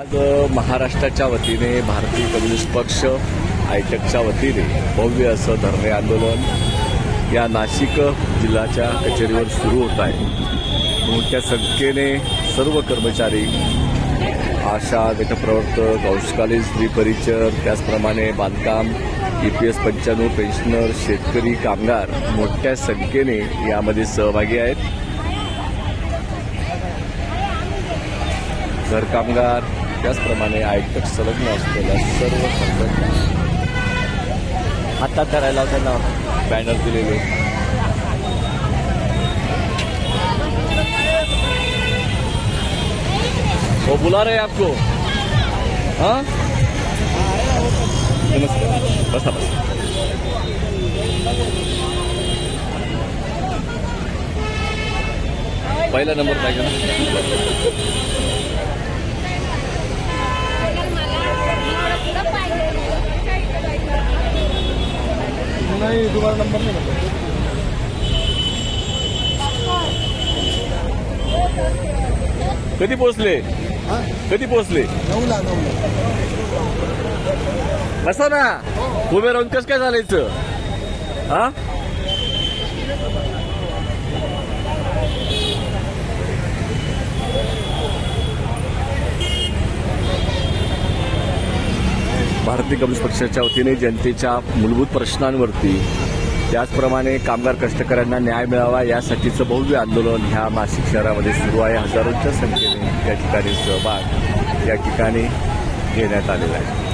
आज महाराष्ट्राच्या वतीने भारतीय कम्युनिस्ट पक्ष आयटकच्या वतीने भव्य असं धरणे आंदोलन या नाशिक जिल्ह्याच्या कचेरीवर सुरू होत आहे. मोठ्या संख्येने सर्व कर्मचारी आशा गटप्रवर्तक औषधकालीन स्त्री परिचर त्याचप्रमाणे बांधकाम ई पी एस पंच्याण्णव पेन्शनर शेतकरी कामगार मोठ्या संख्येने यामध्ये सहभागी आहेत. घरकामगार त्याचप्रमाणे आयटक संलग्न असलेल्या सर्व संघटना हातात करायला त्यांना बॅनर दिलेले. हो, वो बुला रहे आपको. हाँ? नमस्कार. बसा बसा. पहिला नंबर पाहिजे ना नाही तुम्हाला नंबर नाही भेटत. कधी पोहोचले? हा? कधी पोहोचले? नऊला नऊला. बसा ना. उभे राहून कसं काय चालायचं? हा? भारतीय कम्युनिस्ट पक्षाच्या वतीने जनतेच्या मूलभूत प्रश्नांवरती त्याचप्रमाणे कामगार कष्टकऱ्यांना न्याय मिळावा यासाठीचं भव्य आंदोलन ह्या नाशिक शहरामध्ये सुरू आहे. हजारोंच्या संख्येने या ठिकाणी सहभाग या ठिकाणी घेण्यात आलेला आहे.